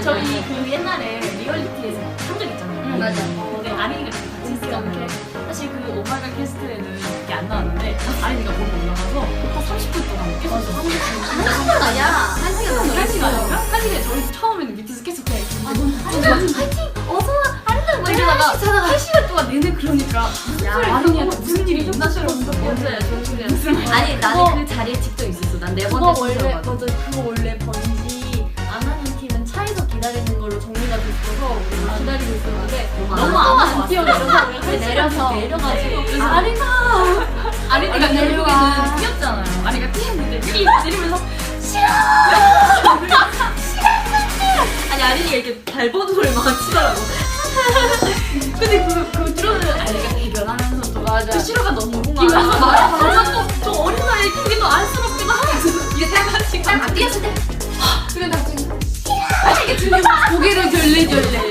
아니, 저희 아니. 그 옛날에 리얼리티에서 한적 있잖아요. 응, 맞아. 근데 아린이가 같이 있었는데 사실 그 오마이갓 캐스트에는 이게 안 나왔는데 아린이가 보고 올라가서 한 30분 동안 계속 있었어. 진짜 한 시간 아니야. 한 시간 넘게 한 시간. 아닌가? 한 시간에 저희 처음에는 밑에서 계속 그냥 아, 시간 파이팅! 어서 와! 아린다! 뭐 이러다가 한 시간 동안 내내 그러니까 야, 아린이한테 무슨 일이 있나 싶었어. 맞아요. 소리야. 아니 나는 그거- 그 자리에 직접 있었어. 난네 그거 번째 원래 순서거든. 맞아 그거 원래 번지 우리가 기다리고 있었는데 너무 안안 뛰어내려서 우리가 네, 내려서 내려가지고 그래서 아, 아린이가 얼른 내려와. 결국에는 뛰었잖아요. 아린이가 뛰었는데 삐 때리면서 아니 아린이가 이렇게 발버둥 소리 막 치더라고. 근데 그, 그 들어는 아린이가 대결하면서도 맞아. 그 싫어가 너무 웃기고 말하고 저 어린 나이에 웃기기도 안쓰럽기도 하면서 이게 다 같이 딱 뛰었을 때 고개를 졸리졸리.